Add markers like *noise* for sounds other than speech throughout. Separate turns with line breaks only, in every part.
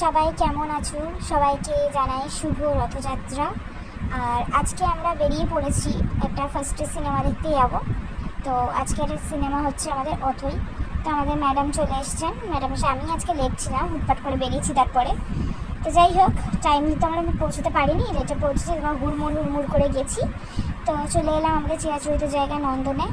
সবাই কেমন আছো? সবাইকে জানাই শুভ রথযাত্রা। আর আজকে আমরা বেরিয়ে পড়েছি একটা ফার্স্টে সিনেমা দেখতে যাব। তো আজকের সিনেমা হচ্ছে আমাদের অথই। তো আমাদের ম্যাডাম চলে এসছেন। ম্যাডাম এসে আমি আজকে লেট ছিলাম, হুটপাট করে বেরিয়েছি তারপরে। তো যাই হোক টাইম তো আমরা পৌঁছতে পারিনি। লেটে পৌঁছেছি তোমার হুড়মুড় হুড়মুড় করে গেছি। তো চলে এলাম আমাদের চিরাচরিত জায়গা নন্দনে।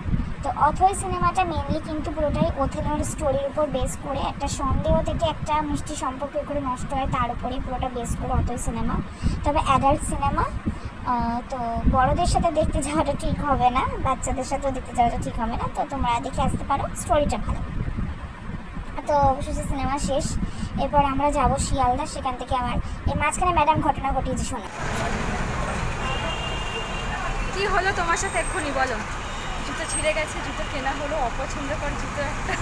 তো অথই সিনেমাটা মেনলি কিন্তু পুরোটাই ওথেলোর স্টোরির উপর বেস করে একটা সন্দেহ থেকে একটা মিষ্টি সম্পর্ক করে নষ্ট হয়, তার উপরেই পুরোটা বেস করে অথই সিনেমা। তবে অ্যাডাল্ট সিনেমা তো বড়দের সাথে দেখতে যাওয়াটা ঠিক হবে না, বাচ্চাদের সাথেও দেখতে যাওয়াটা ঠিক হবে না, তো তোমরা দেখে আসতে পারো স্টোরিটা ভালো। তো অবশেষে সিনেমা শেষ, এরপর আমরা যাব শিয়ালদা, সেখান থেকে আমার, এর মাঝখানে ম্যাডাম ঘটনা ঘটিয়েছে, শোনা।
কি হলো তোমার সাথে এক্ষুনি বলো। জুতো ছিঁড়ে গেছে, জুতো কেনা হলো, অপছন্দকর জুতো একটা।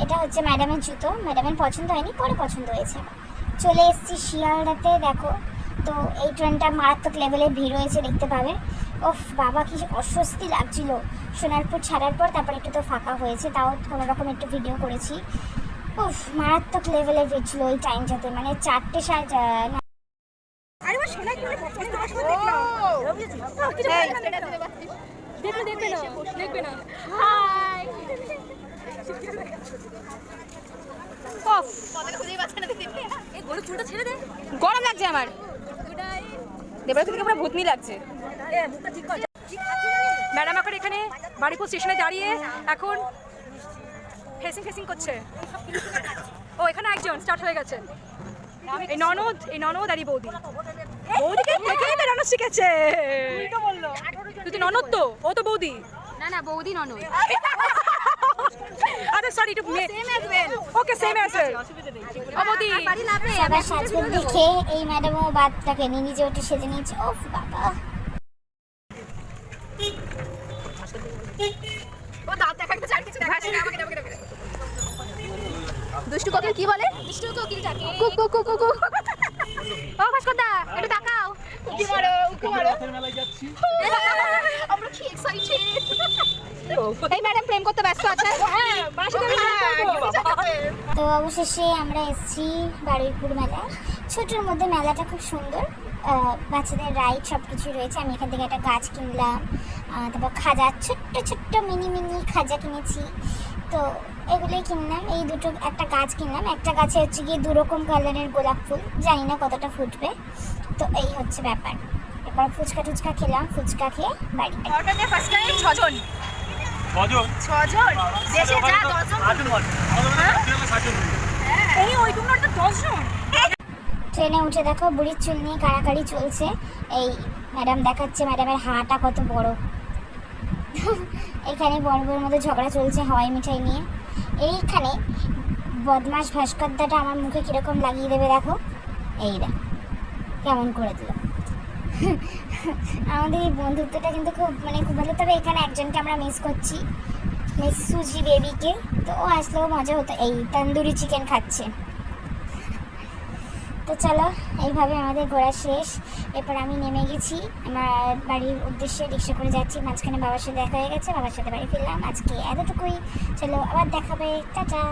এটা হচ্ছে ম্যাডামের জুতো ম্যাডামের পছন্দ হয়নি, পরে পছন্দ হয়েছে। চলে এসেছি শিয়ালদাতে, দেখো। তো এই ট্রেনটা মারাত্মক লেভেলে ভিড় হয়েছে, দেখতে পাবে। ওফ, বাবা, কি অস্বস্তি লাগছিল। সোনারপুর ছাড়ার পর তারপর একটু তো ফাঁকা হয়েছে, তাও কোনো রকম একটু ভিডিও করেছি। উফ মারাত্মক লেভেলে ভিড় ছিল ওই টাইমটাতে মানে চারটে সাড়ে চা- না,
আরে আমার শোনা কি তোমার সাথে গরম লাগছে আমার। দেবার পুরো ভূতনি লাগছে ম্যাডাম এখন এখানে বাড়িপুর স্টেশনে দাঁড়িয়ে এখন ফেসিং ফেসিং করছে। ও, এখানে একজন স্টার্ট হয়ে গেছে। এই ননদ এই ননদ আর এই বৌদি। বৌদিকে দেখেই তো ননদ শিখেছে। তুই তো ননদ তো? ও তো বৌদি।
না না বৌদি ননদ।
সরি একটু ওকে সেম আছে। ও বৌদি।
সবার সাজগোজ দেখে এই ম্যাডামও বাদটাকে নিয়ে নিজে ওটা সেজে নিয়েছে। ওফ বাবা।
দুষ্টু কোকিল কি বলে? দুষ্টু কোকিল ডাকে কুক কুক কুক কুক ও ভাস্করদা একটু তাকাও উকি মারো উকি মারো *laughs* আমরা কি এক্সাইটেড *laughs* এই ম্যাডাম প্রেম করতে ব্যস্ত আছে। হ্যাঁ
তো অবশেষে আমরা এসেছি বারুইপুর মেলায়। ছোটোর মধ্যে মেলাটা খুব সুন্দর। বাচ্চাদের রাইড সব কিছু রয়েছে। আমি এখান থেকে একটা গাছ কিনলাম। তারপর খাজা ছোট্ট ছোট্ট মিনি মিনি খাজা কিনেছি। তো এগুলোই কিনলাম। এই দুটো একটা গাছ কিনলাম। একটা গাছে হচ্ছে গিয়ে দু রকম কালারের গোলাপ ফুল। জানি না কতটা ফুটবে। তো এই হচ্ছে ব্যাপার। এরপর ফুচকা টুচকা খেলাম ফুচকা খেয়ে বাড়ি বাড়ি।
ফার্স্ট টাইম ছজন।
কজন
ছজন? দেশে যা দশজন।
আটজন মাত্র আমাদের ট্রেনে
এই ওই টুকরোটা দশজন?
ট্রেনে উঠে দেখো বুড়ির চুল নিয়ে কাড়াকাড়ি চলছে। এই ম্যাডাম দেখাচ্ছে ম্যাডামের হাঁটা কত বড়। এখানে বড় বড় মধ্যে ঝগড়া চলছে হাওয়াই মিঠাই নিয়ে। এইখানে বদমাস ভাস্কর্দাটা আমার মুখে কীরকম লাগিয়ে দেবে দেখো। এই দেখ কেমন করে দিল। আমাদের এই বন্ধুত্বটা কিন্তু খুব মানে খুব ভালো। তবে এখানে একজনকে আমরা মিস করছি মিস সুজি বেবিকে তো ও আসলেও মজা হতো। এই তন্দুরি চিকেন খাচ্ছে। তো চলো, এইভাবে আমাদের ঘোরা শেষ। এরপর আমি নেমে গেছি। আমার বাড়ির উদ্দেশ্যে রিক্সা করে যাচ্ছি। মাঝখানে বাবার সাথে দেখা হয়ে গেছে। বাবার সাথে বাড়ি ফিরলাম। আজকে এতটুকুই। চলো, আবার দেখাবে। টাটা!